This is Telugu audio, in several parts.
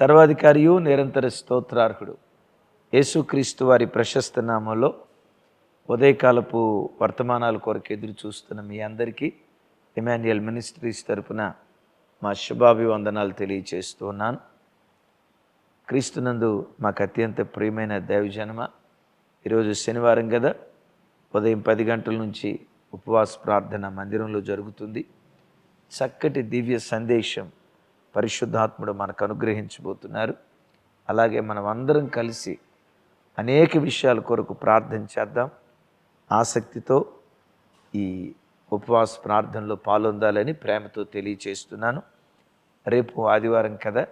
సర్వాధికారియు నిరంతర స్తోత్రార్హుడు. యేసుక్రీస్తు వారి ప్రశస్త నామంలో ఉదయకాలపు వర్తమానాల కొరకు ఎదురు చూస్తున్న మీ అందరికీ ఇమాన్యుయల్ మినిస్ట్రీస్ తరపున మా శుభాభివందనాలు తెలియచేస్తూ ఉన్నాను. క్రీస్తునందు మాకు అత్యంత ప్రియమైన దైవజనమ ఈరోజు శనివారం కదా ఉదయం పది గంటల నుంచి ఉపవాస ప్రార్థన మందిరంలో జరుగుతుంది. చక్కటి దివ్య సందేశం పరిశుద్ధాత్ముడు మనకు అనుగ్రహించబోతున్నారు. అలాగే మనం అందరం కలిసి అనేక విషయాల కొరకు ప్రార్థన చేద్దాం. ఆసక్తితో ఈ ఉపవాస ప్రార్థనలో పాల్గొందాలని ప్రేమతో తెలియచేస్తున్నాను. రేపు ఆదివారం కదా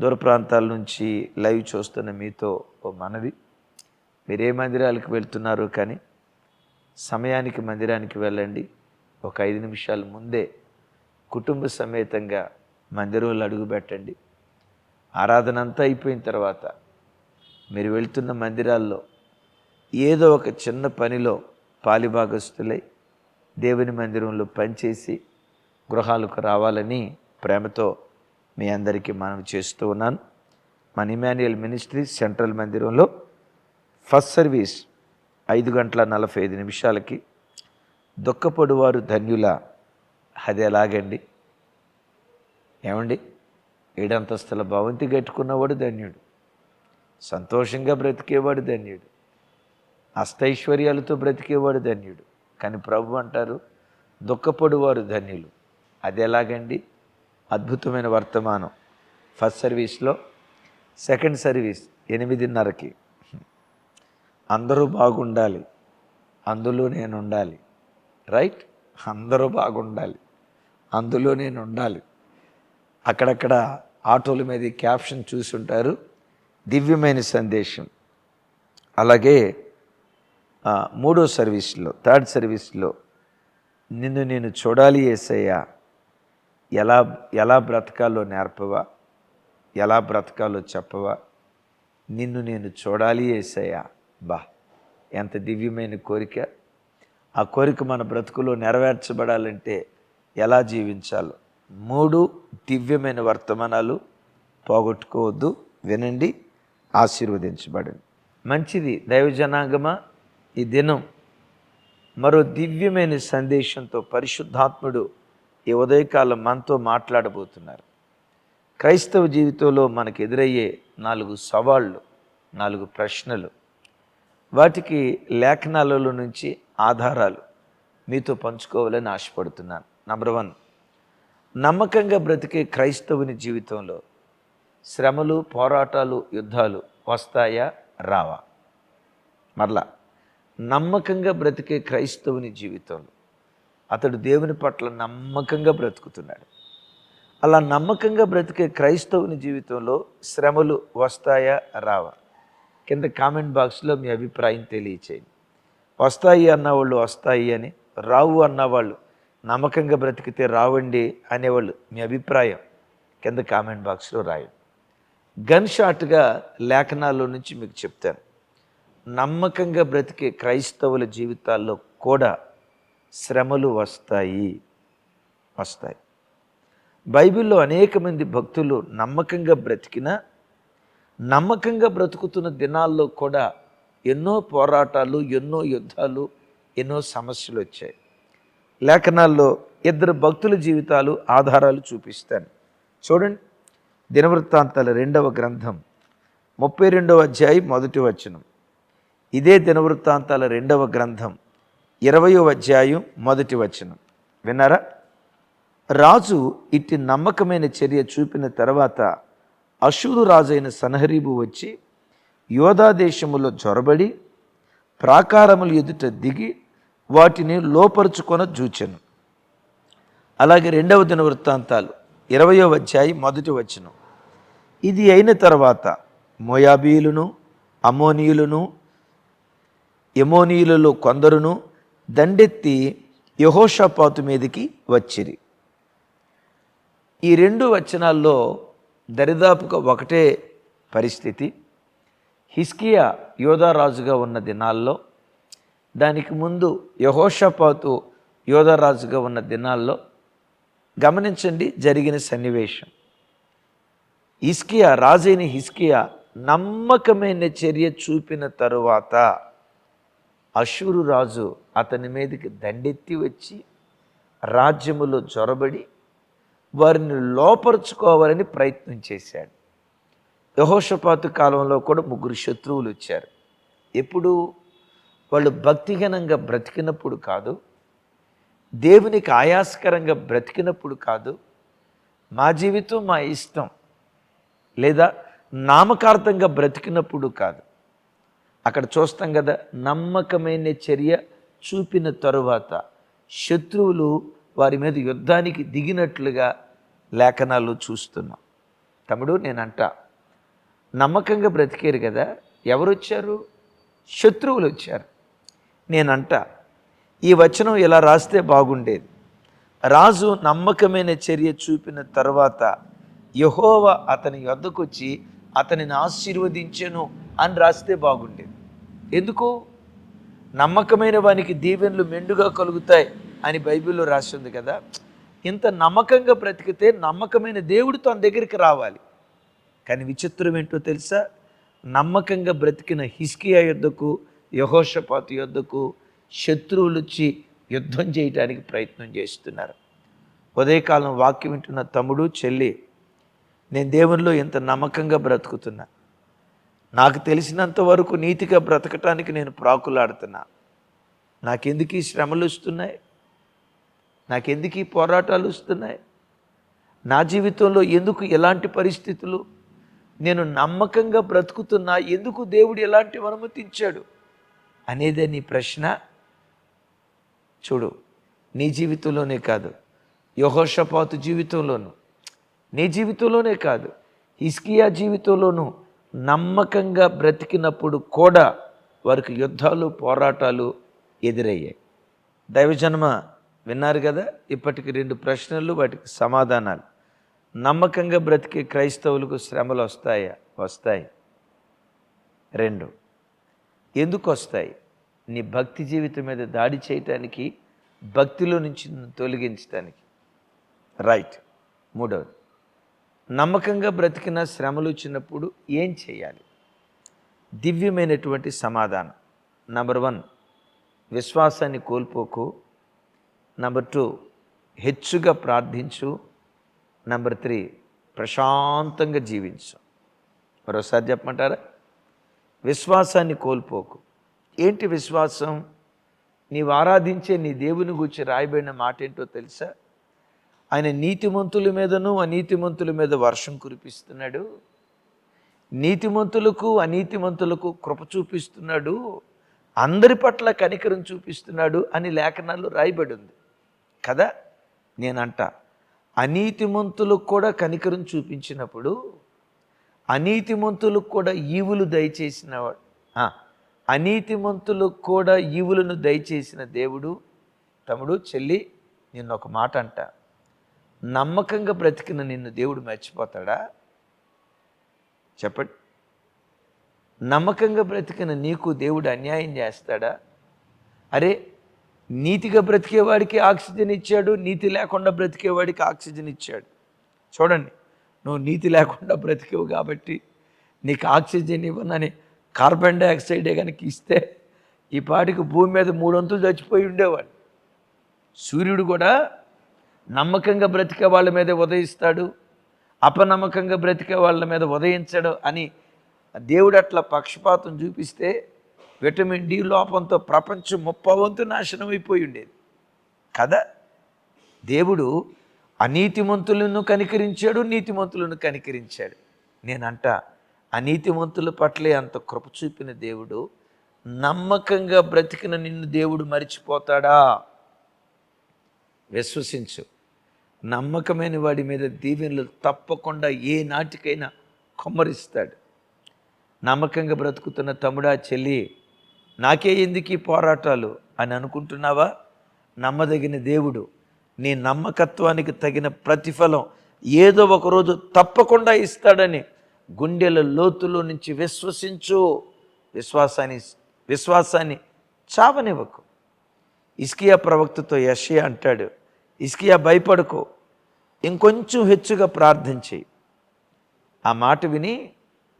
దూర ప్రాంతాల నుంచి లైవ్ చూస్తున్న మీతో ఓ మనవి. మీరే మందిరాలకు వెళ్తున్నారో కానీ సమయానికి మందిరానికి వెళ్ళండి. ఒక ఐదు నిమిషాల ముందే కుటుంబ సమేతంగా మందిరంలో అడుగు పెట్టండి. ఆరాధన అంతా అయిపోయిన తర్వాత మీరు వెళ్తున్న మందిరాల్లో ఏదో ఒక చిన్న పనిలో పాలిభాగస్తులై దేవుని మందిరంలో పనిచేసి గృహాలకు రావాలని ప్రేమతో మీ అందరికీ మనం చేస్తూ ఉన్నాను. మన ఇమాన్యుయల్ మినిస్ట్రీ సెంట్రల్ మందిరంలో ఫస్ట్ సర్వీస్ ఐదు గంటల నలభై ఐదు నిమిషాలకి దుఃఖపడువారు ధన్యుల. అది ఎలాగండి? ఏమండి? ఏడంతస్తుల భవంతి కట్టుకున్నవాడు ధన్యుడు. సంతోషంగా బ్రతికేవాడు ధన్యుడు. అష్టైశ్వర్యాలతో బ్రతికేవాడు ధన్యుడు. కానీ ప్రభు అంటారు దుఃఖపడువారు ధన్యులు. అది ఎలాగండి? అద్భుతమైన వర్తమానం. ఫస్ట్ సర్వీస్లో సెకండ్ సర్వీస్ ఎనిమిదిన్నరకి. అందరూ బాగుండాలి. అందులో నేను ఉండాలి రైట్? అందరూ బాగుండాలి. అందులో నేను ఉండాలి అక్కడక్కడ ఆటోల మీద క్యాప్షన్ చూసుంటారు. దివ్యమైన సందేశం. అలాగే మూడో సర్వీస్లో థర్డ్ సర్వీస్లో నిన్ను నేను చూడాలి ఏసయ్యా. ఎలా ఎలా బ్రతకాలో నేర్పవా? ఎలా బ్రతకాలో చెప్పవా? నిన్ను నేను చూడాలి ఏసయ్యా. బా ఎంత దివ్యమైన కోరిక. ఆ కోరిక మన బ్రతుకులో నెరవేర్చబడాలంటే ఎలా జీవించాలో. మూడు దివ్యమైన వర్తమానాలు పోగొట్టుకోవద్దు వినండి ఆశీర్వదించబడండి. మంచిది దైవజనాంగమా? ఈ దినం మరో దివ్యమైన సందేశంతో పరిశుద్ధాత్ముడు ఈ ఉదయకాలం మనతో మాట్లాడబోతున్నారు. క్రైస్తవ జీవితంలో మనకు ఎదురయ్యే నాలుగు సవాళ్ళు నాలుగు ప్రశ్నలు. వాటికి లేఖనాలలో నుంచి ఆధారాలు మీతో పంచుకోవాలని ఆశపడుతున్నాను. నంబర్ వన్ నమ్మకంగా బ్రతికే క్రైస్తవుని జీవితంలో శ్రమలు పోరాటాలు యుద్ధాలు వస్తాయా రావా? మరలా నమ్మకంగా బ్రతికే క్రైస్తవుని జీవితంలో అతడు దేవుని పట్ల నమ్మకంగా బ్రతుకుతున్నాడు. అలా నమ్మకంగా బ్రతికే క్రైస్తవుని జీవితంలో శ్రమలు వస్తాయా రావా? కింద కామెంట్ బాక్స్లో మీ అభిప్రాయం తెలియచేయండి. వస్తాయి అన్నవాళ్ళు వస్తాయి అని రావు అన్నవాళ్ళు నమ్మకంగా బ్రతికితే రావండి అనేవాళ్ళు మీ అభిప్రాయం కింద కామెంట్ బాక్స్లో రాయండి. గన్ షాట్గా లేఖనాల్లో నుంచి మీకు చెప్తాను. నమ్మకంగా బ్రతికే క్రైస్తవుల జీవితాల్లో కూడా శ్రమలు వస్తాయి. వస్తాయి. బైబిల్లో అనేక మంది భక్తులు నమ్మకంగా బ్రతికినా నమ్మకంగా బ్రతుకుతున్న దినాల్లో కూడా ఎన్నో పోరాటాలు ఎన్నో యుద్ధాలు ఎన్నో సమస్యలు వచ్చాయి. లేఖనాల్లో ఇద్దరు భక్తుల జీవితాలు ఆధారాలు చూపిస్తాను చూడండి. దినవృత్తాంతాల రెండవ గ్రంథం ముప్పై రెండవ అధ్యాయం మొదటి వచనం. ఇదే దినవృత్తాంతాల రెండవ గ్రంథం ఇరవయో అధ్యాయం మొదటి వచనం. విన్నారా? రాజు ఇట్టి నమ్మకమైన చర్య చూపిన తర్వాత అశురు రాజైన సనహరీబు వచ్చి యోధా దేశములో జొరబడి ప్రాకారములు ఎదుట దిగి వాటిని లోపరుచుకొన చూచెను. అలాగే రెండవ దిన వృత్తాంతాలు ఇరవయో అధ్యాయం మొదటి వచనం. ఇది అయిన తర్వాత మోయాబీయులను అమోనీయులను ఎమోనీయులలో కొందరును దండెత్తి యహోషపాతు మీదకి వచ్చిరి. ఈ రెండు వచనాల్లో దరిదాపుగా ఒకటే పరిస్థితి. హిస్కియా యోధారాజుగా ఉన్న దినాల్లో దానికి ముందు యహోషపాతు యోధరాజుగా ఉన్న దినాల్లో గమనించండి జరిగిన సన్నివేశం. హిస్కియా రాజైన హిస్కియా నమ్మకమైన చర్య చూపిన తరువాత అశూరు రాజు అతని మీదకి దండెత్తి వచ్చి రాజ్యములో జొరబడి వారిని లోపరుచుకోవాలని ప్రయత్నం చేశాడు. యహోషపాతు కాలంలో కూడా ముగ్గురు శత్రువులు వచ్చారు. ఎప్పుడు? వాళ్ళు భక్తిహీనంగా బ్రతికినప్పుడు కాదు దేవునికి ఆయాస్కరంగా బ్రతికినప్పుడు కాదు మా జీవితం మా ఇష్టం లేదా నామకార్థంగా బ్రతికినప్పుడు కాదు. అక్కడ చూస్తాం కదా నమ్మకమైన చర్య చూపిన తరువాత శత్రువులు వారి మీద యుద్ధానికి దిగినట్లుగా లేఖనాలు చూస్తున్నాం. తమ్ముడు నేనంట నమ్మకంగా బ్రతికారు కదా ఎవరు వచ్చారు శత్రువులు వచ్చారు నేనంట. ఈ వచనం ఇలా రాస్తే బాగుండేది. రాజు నమ్మకమైన చర్య చూపిన తర్వాత యహోవ అతని యొద్దకొచ్చి అతనిని ఆశీర్వదించెను అని రాస్తే బాగుండేది. ఎందుకు? నమ్మకమైన వానికి దీవెనలు మెండుగా కలుగుతాయి అని బైబిల్లో రాసి ఉంది కదా. ఇంత నమ్మకంగా బ్రతికితే నమ్మకమైన దేవుడు తన దగ్గరికి రావాలి. కానీ విచిత్రం ఏంటో తెలుసా? నమ్మకంగా బ్రతికిన హిస్కియా యుద్ధకు యహోషపాతు యుద్ధకు శత్రువులుచ్చి యుద్ధం చేయడానికి ప్రయత్నం చేస్తున్నారు. ఉదయకాలం వాక్యం వింటున్న తమ్ముడు చెల్లి నేను దేవునిలో ఇంత నమ్మకంగా బ్రతుకుతున్నా. నాకు తెలిసినంత వరకు నీతిగా బ్రతకటానికి నేను ప్రాకులాడుతున్నా. నాకెందుకు ఈ శ్రమలు వస్తున్నాయి? నాకెందుకు ఈ పోరాటాలు వస్తున్నాయి? నా జీవితంలో ఎందుకు ఎలాంటి పరిస్థితులు? నేను నమ్మకంగా బ్రతుకుతున్నా. ఎందుకు దేవుడు ఎలాంటివి అనుమతించాడు? అనేదే నీ ప్రశ్న? చూడు నీ జీవితంలోనే కాదు. యహోషపాతు జీవితంలోను. నీ జీవితంలోనే కాదు. ఇస్కియా జీవితంలోనూ నమ్మకంగా బ్రతికినప్పుడు కూడా వారికి యుద్ధాలు పోరాటాలు ఎదురయ్యాయి. దైవజన్మ విన్నారు కదా? ఇప్పటికి రెండు ప్రశ్నలు వాటికి సమాధానాలు. నమ్మకంగా బ్రతికే క్రైస్తవులకు శ్రమలు వస్తాయా? వస్తాయి. రెండు ఎందుకు వస్తాయి నీ భక్తి జీవితం మీద దాడి చేయటానికి భక్తిలో నుంచి తొలగించడానికి రైట్. మూడవది. నమ్మకంగా బ్రతికిన శ్రమలు వచ్చినప్పుడు ఏం చేయాలి? దివ్యమైనటువంటి సమాధానం. నంబర్ వన్ విశ్వాసాన్ని కోల్పోకు. నంబర్ టూ హెచ్చుగా ప్రార్థించు. నంబర్ త్రీ ప్రశాంతంగా జీవించు. మరోసారి చెప్పమంటారా? విశ్వాసాన్ని కోల్పోకు. ఏంటి విశ్వాసం? నీవు ఆరాధించే నీ దేవుని గురించి రాయబడిన మాట ఏంటో తెలుసా? ఆయన నీతిమంతుల మీదను అనీతిమంతుల మీద వర్షం కురిపిస్తున్నాడు. నీతిమంతులకు అనీతిమంతులకు కృప చూపిస్తున్నాడు. అందరి పట్ల కనికరం చూపిస్తున్నాడు అని లేఖనాల్లో రాయబడి ఉంది. కదా? నేనంట. అనీతిమంతులకు కూడా కనికరం చూపించినప్పుడు అనీతిమంతులకు కూడా ఈవులు దయచేసినవాడు. అనీతిమంతులకు కూడా ఈవులను దయచేసిన దేవుడు తమ్ముడు చెల్లి నిన్న ఒక మాట అంట. నమ్మకంగా బ్రతికిన నిన్ను దేవుడు మర్చిపోతాడా? చెప్పండి. నమ్మకంగా బ్రతికిన నీకు దేవుడు అన్యాయం చేస్తాడా? అరే నీతిగా బ్రతికేవాడికి ఆక్సిజన్ ఇచ్చాడు నీతి లేకుండా బ్రతికేవాడికి ఆక్సిజన్ ఇచ్చాడు. చూడండి. నువ్వు నీతి లేకుండా బ్రతికేవు కాబట్టి నీకు ఆక్సిజన్ ఇవ్వనని కార్బన్ డైఆక్సైడే కనుక ఇస్తే ఈ పాటికి భూమి మీద మూడొంతులు చచ్చిపోయి ఉండేవాడు. సూర్యుడు కూడా నమ్మకంగా బ్రతికే వాళ్ళ మీద ఉదయిస్తాడు అపనమ్మకంగా బ్రతికే వాళ్ళ మీద ఉదయించడు అని దేవుడు అట్లా పక్షపాతం చూపిస్తే విటమిన్ డి లోపంతో ప్రపంచం ముప్పవంతు నాశనం అయిపోయి ఉండేది. కదా? దేవుడు అనీతిమంతులను కనికరించాడు నీతిమంతులను కనికరించాడు. నేనంట అనీతిమంతుల పట్లే అంత కృప చూపిన దేవుడు నమ్మకంగా బ్రతికిన నిన్ను దేవుడు మరిచిపోతాడా? విశ్వసించు. నమ్మకమైన వాడి మీద దీవెనలు తప్పకుండా ఏ నాటికైనా కొమ్మరిస్తాడు. నమ్మకంగా బ్రతుకుతున్న తమ్ముడా చెల్లి నాకే ఎందుకు ఈ పోరాటాలు అని అనుకుంటున్నావా? నమ్మదగిన దేవుడు నీ నమ్మకత్వానికి తగిన ప్రతిఫలం ఏదో ఒకరోజు తప్పకుండా ఇస్తాడని గుండెల లోతులో నుంచి విశ్వసించు. విశ్వాసాన్ని విశ్వాసాన్ని చావనివ్వకు. ఇస్కియా ప్రవక్తతో యషియా అంటాడు ఇస్కియా భయపడుకో. ఇంకొంచెం హెచ్చుగా ప్రార్థించి. ఆ మాట విని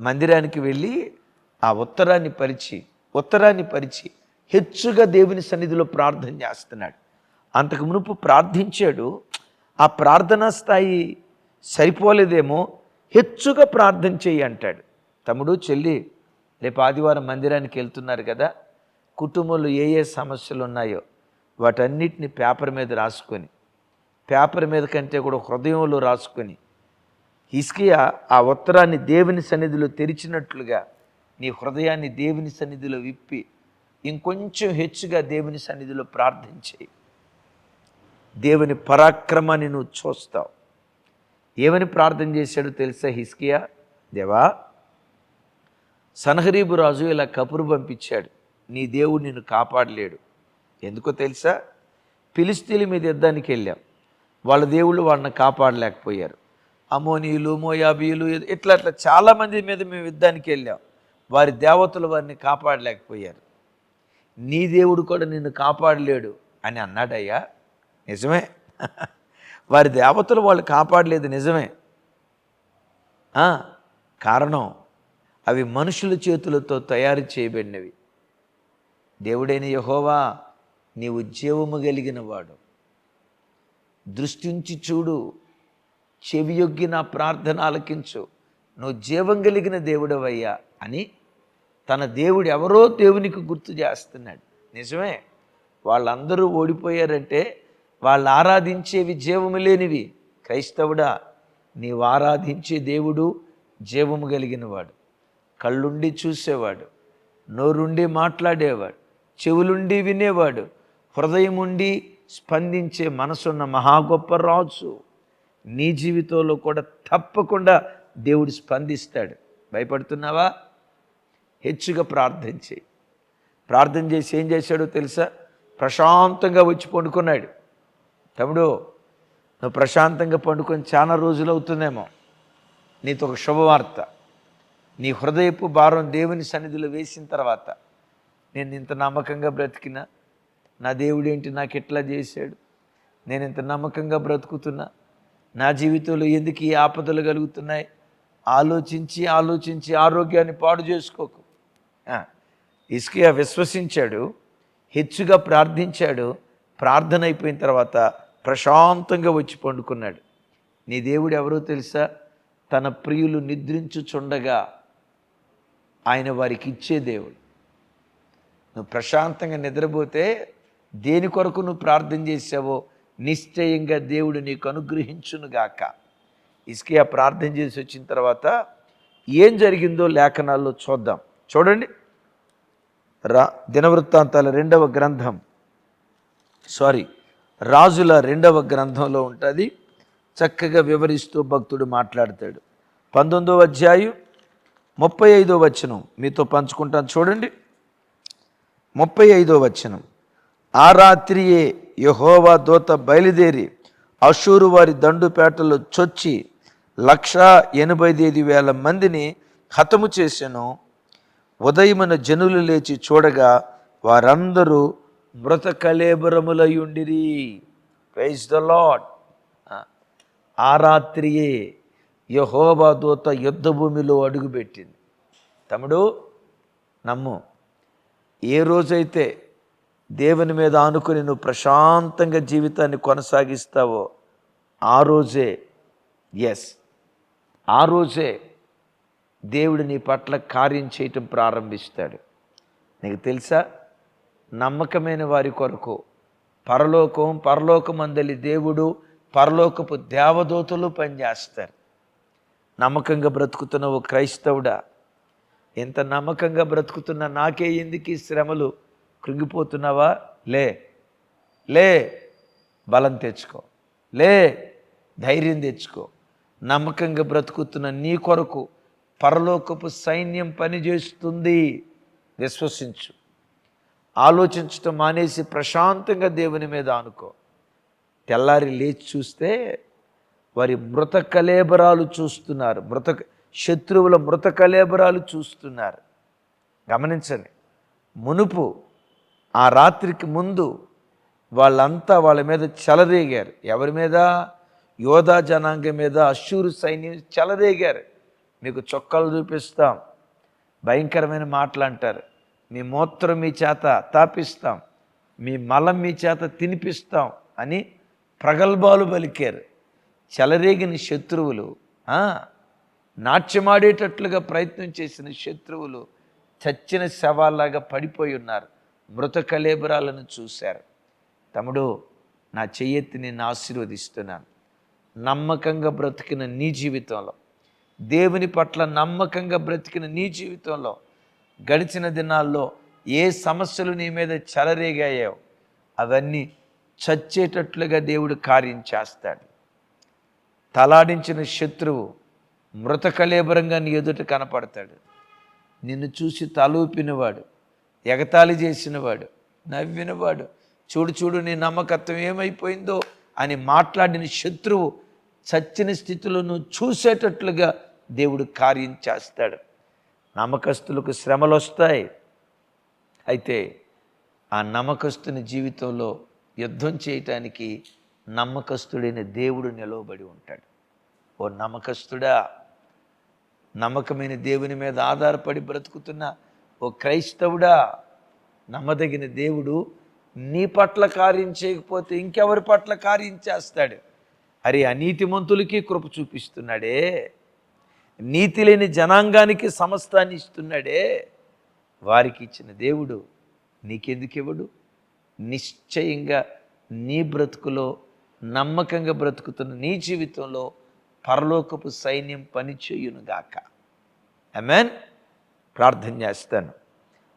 మందిరానికి వెళ్ళి ఆ ఉత్తరాన్ని పరిచి ఉత్తరాన్ని పరిచి హెచ్చుగా దేవుని సన్నిధిలో ప్రార్థన చేస్తున్నాడు. అంతకు మునుపు ప్రార్థించాడు. ఆ ప్రార్థనా స్థాయి సరిపోలేదేమో హెచ్చుగా ప్రార్థన చెయ్యి అంటాడు. తమ్ముడు చెల్లి రేపు ఆదివారం మందిరానికి వెళ్తున్నారు కదా కుటుంబంలో ఏ ఏ సమస్యలు ఉన్నాయో వాటన్నిటిని పేపర్ మీద రాసుకొని పేపర్ మీద కంటే కూడా హృదయంలో రాసుకొని హిస్కియా ఆ ఉత్తరాన్ని దేవుని సన్నిధిలో తెరిచినట్లుగా నీ హృదయాన్ని దేవుని సన్నిధిలో విప్పి ఇంకొంచెం హెచ్చుగా దేవుని సన్నిధిలో ప్రార్థించేయి దేవుని పరాక్రమాన్ని నువ్వు చూస్తావు. ఏమని ప్రార్థన చేశాడో తెలుసా హిస్కియా దేవా సనహరీబు రాజు ఇలా కపురు పంపించాడు. నీ దేవుడు నిన్ను కాపాడలేడు. ఎందుకో తెలుసా? పిలిస్తీల మీద యుద్ధానికి వెళ్ళాం. వాళ్ళ దేవుళ్ళు వాళ్ళని కాపాడలేకపోయారు. అమోనీయులు మోయాబీయులు ఇట్లా అట్లా చాలామంది మీద మేము యుద్ధానికి వెళ్ళాం. వారి దేవతలు వారిని కాపాడలేకపోయారు. నీ దేవుడు కూడా నిన్ను కాపాడలేడు అని అన్నాడయ్యా. నిజమే. వారి దేవతలు వాళ్ళు కాపాడలేదు నిజమే. ఆ, కారణం అవి మనుషుల చేతులతో తయారు చేయబడినవి. దేవుడైన యహోవా నీవు జీవము కలిగిన వాడు దృష్టించి చూడు చెవియొగ్గి నా ప్రార్థన ఆలకించు. నువ్వు జీవం కలిగిన దేవుడవయ్యా అని తన దేవుడు ఎవరో దేవునికి గుర్తు చేస్తున్నాడు. నిజమే. వాళ్ళందరూ ఓడిపోయారంటే వాళ్ళు ఆరాధించేవి జీవము లేనివి. క్రైస్తవుడా నీవు ఆరాధించే దేవుడు జీవము కలిగినవాడు. కళ్ళుండి చూసేవాడు నోరుండి మాట్లాడేవాడు చెవులుండి వినేవాడు హృదయం ఉండి స్పందించే మనసున్న మహా గొప్ప రాజు. నీ జీవితంలో కూడా తప్పకుండా దేవుడు స్పందిస్తాడు. భయపడుతున్నావా? హెచ్చుగా ప్రార్థన చేయి. ప్రార్థన చేసి ఏం చేశాడో తెలుసా? ప్రశాంతంగా వచ్చి పండుకున్నాడు. తమ్ముడు నువ్వు ప్రశాంతంగా పండుకొని చాలా రోజులు అవుతుందేమో. నీతో ఒక శుభవార్త. నీ హృదయపు భారం దేవుని సన్నిధిలో వేసిన తర్వాత నేను ఇంత నమ్మకంగా బ్రతికినా నా దేవుడు ఏంటి నాకు ఎట్లా చేశాడు? నేను ఇంత నమ్మకంగా బ్రతుకుతున్నా నా జీవితంలో ఎందుకు ఈ ఆపదలు కలుగుతున్నాయి? ఆలోచించి ఆలోచించి ఆరోగ్యాన్ని పాడు చేసుకోకు. ఇసుక విశ్వసించాడు హెచ్చుగా ప్రార్థించాడు ప్రార్థన అయిపోయిన తర్వాత ప్రశాంతంగా వచ్చి పండుకున్నాడు. నీ దేవుడు ఎవరో తెలుసా? తన ప్రియులు నిద్రించుచుండగా ఆయన వారికి ఇచ్చే దేవుడు. నువ్వు ప్రశాంతంగా నిద్రపోతే దేని కొరకు నువ్వు ప్రార్థన చేసావో నిశ్చయంగా దేవుడు నీకు అనుగ్రహించునుగాక ఇసుకే ప్రార్థన చేసి వచ్చిన తర్వాత ఏం జరిగిందో లేఖనాల్లో చూద్దాం. చూడండి. రా దినవృత్తాంతాల రెండవ గ్రంథం. సారీ రాజుల రెండవ గ్రంథంలో ఉంటుంది. చక్కగా వివరిస్తూ భక్తుడు మాట్లాడతాడు. పంతొమ్మిదవ అధ్యాయం ముప్పై ఐదో వచనం. మీతో పంచుకుంటాను చూడండి. ముప్పై ఐదో వచనం. ఆ రాత్రియే యహోవా దూత బయలుదేరి అషూరు వారి దండుపేటలో చొచ్చి లక్షా ఎనభై ఐదు వేల మందిని హతము చేసెను. ఉదయమున జనులు లేచి చూడగా వారందరూ మృత కళేబరములయుండిరి ప్రైజ్ ద లాడ్ ఆ రాత్రియే యహోబా దూత యుద్ధ భూమిలో అడుగుపెట్టింది. తమ్ముడు నమ్ము ఏ రోజైతే దేవుని మీద ఆనుకుని నువ్వు ప్రశాంతంగా జీవితాన్ని కొనసాగిస్తావో ఆ రోజే ఎస్ ఆ రోజే దేవుడు నీ పట్ల కార్యం చేయటం ప్రారంభిస్తాడు. నీకు తెలుసా? నమ్మకమైన వారి కొరకు. పరలోకం పరలోకమందలి దేవుడు పరలోకపు దేవదూతలు పనిచేస్తారు. నమ్మకంగా బ్రతుకుతున్న ఓ క్రైస్తవుడా. ఎంత నమ్మకంగా బ్రతుకుతున్న నాకే ఎందుకు శ్రమలు? కృంగిపోతున్నావా? లే. లే. బలం తెచ్చుకో. లే. ధైర్యం తెచ్చుకో. నమ్మకంగా బ్రతుకుతున్న నీ కొరకు పరలోకపు సైన్యం పనిచేస్తుంది. విశ్వసించు. ఆలోచించటం మానేసి ప్రశాంతంగా దేవుని మీద ఆనుకో. తెల్లారి లేచి చూస్తే వారి మృత కలేబరాలు చూస్తున్నారు. మృత శత్రువుల మృత కలేబరాలు చూస్తున్నారు. గమనించండి. మునుపు ఆ రాత్రికి ముందు వాళ్ళంతా వాళ్ళ మీద చెలరేగారు. ఎవరి మీద? యోధా జనాంగం మీద అశూరు సైన్యం చెలరేగారు. మీకు చొక్కాలు చూపిస్తాం. భయంకరమైన మాటలు అంటారు మీ మూత్రం మీ చేత తాపిస్తాం మీ మలం మీ చేత తినిపిస్తాం అని ప్రగల్భాలు పలికారు. చెలరేగిన శత్రువులు నాట్యమాడేటట్లుగా ప్రయత్నం చేసిన శత్రువులు చచ్చిన శవాల్లాగా పడిపోయి ఉన్నారు. మృత కలేబరాలను చూశారు. తమ్ముడు నా చెయ్యెత్తి నేను ఆశీర్వదిస్తున్నాను. నమ్మకంగా బ్రతికిన నీ జీవితంలో దేవుని పట్ల నమ్మకంగా బ్రతికిన నీ జీవితంలో గడిచిన దినాల్లో ఏ సమస్యలు నీ మీద చెలరేగాయో అవన్నీ చచ్చేటట్లుగా దేవుడు కార్యం చేస్తాడు. తలాడించిన శత్రువు మృతకలేబరంగా నీ ఎదుట కనపడతాడు. నిన్ను చూసి తలూపినవాడు ఎగతాళి చేసినవాడు నవ్వినవాడు చూడు చూడు నీ నమ్మకత్వం ఏమైపోయిందో అని మాట్లాడిన శత్రువు చచ్చిన స్థితిలో నువ్వు చూసేటట్లుగా దేవుడు కార్యం చేస్తాడు. నమ్మకస్తులకు శ్రమలు వస్తాయి అయితే ఆ నమ్మకస్తుని జీవితంలో యుద్ధం చేయటానికి నమ్మకస్తుడైన దేవుడు నిలవబడి ఉంటాడు. ఓ నమ్మకస్తుడా నమ్మకమైన దేవుని మీద ఆధారపడి బ్రతుకుతున్న ఓ క్రైస్తవుడా నమ్మదగిన దేవుడు నీ పట్ల కార్యం చేయకపోతే ఇంకెవరి పట్ల కార్యం చేస్తాడు? అరే అనీతిమంతులకి కృప చూపిస్తున్నాడే. నీతి లేని జనాంగానికి సమస్తాన్ని ఇస్తున్నాడే. వారికి ఇచ్చిన దేవుడు నీకెందుకు ఇవ్వడు? నిశ్చయంగా నీ బ్రతుకులో నమ్మకంగా బ్రతుకుతున్న నీ జీవితంలో పరలోకపు సైన్యం పనిచేయునుగాక. అమెన్ ప్రార్థన చేస్తాను.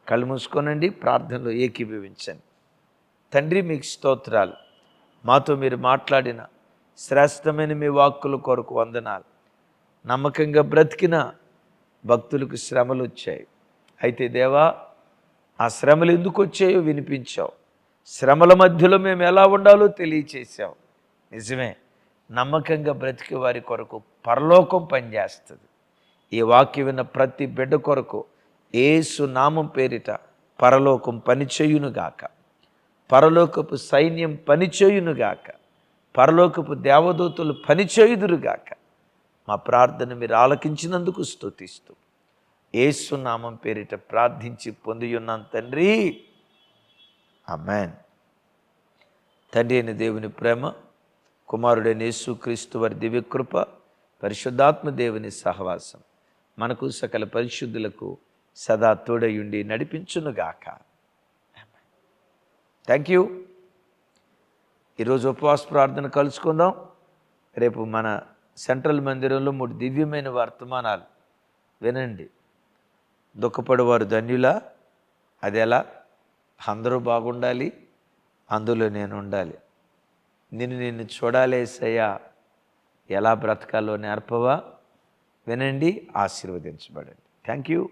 కళ్ళు మూసుకోనండి ప్రార్థనలో ఏకీభవించండి. తండ్రి మీకు స్తోత్రాలు. మాతో మీరు మాట్లాడిన శ్రేష్టమైన మీ వాక్కుల కొరకు వందనాలు. నమ్మకంగా బ్రతికిన భక్తులకు శ్రమలు వచ్చాయి. అయితే దేవా ఆ శ్రమలు ఎందుకు వచ్చాయో వినిపించావు. శ్రమల మధ్యలో మేము ఎలా ఉండాలో తెలియచేసావు నిజమే నమ్మకంగా బ్రతికే వారి కొరకు పరలోకం పనిచేస్తుంది. ఈ వాక్యం విన్న ప్రతి బిడ్డ కొరకు ఏసు నామం పేరిట పరలోకం పనిచేయునుగాక పరలోకపు సైన్యం పనిచేయునుగాక పరలోకపు దేవదూతలు పనిచేయుదురుగాక మా ప్రార్థన మీరు ఆలకించినందుకు స్తుతిస్తూ ఏసు నామం పేరిట ప్రార్థించి పొందియున్నాం తండ్రి. అమెన్ తండ్రి అయిన దేవుని ప్రేమ కుమారుడైన యేసుక్రీస్తు వారి దివ్యకృప పరిశుద్ధాత్మ దేవుని సహవాసం మనకు సకల పరిశుద్ధులకు సదా తోడయుండి నడిపించునుగాక. Thank you. ఈరోజు ఉపవాస ప్రార్థన కలుసుకుందాం. రేపు మన సెంట్రల్ మందిరంలో మూడు దివ్యమైన వర్తమానాలు. వినండి. దుఃఖపడేవారు ధన్యులా? అది ఎలా? అందరూ బాగుండాలి. అందులో నేను ఉండాలి. నిన్ను నిన్ను చూడాలేసయ్యా ఎలా బ్రతకాలో నేర్పవా? వినండి. ఆశీర్వదించబడండి. Thank you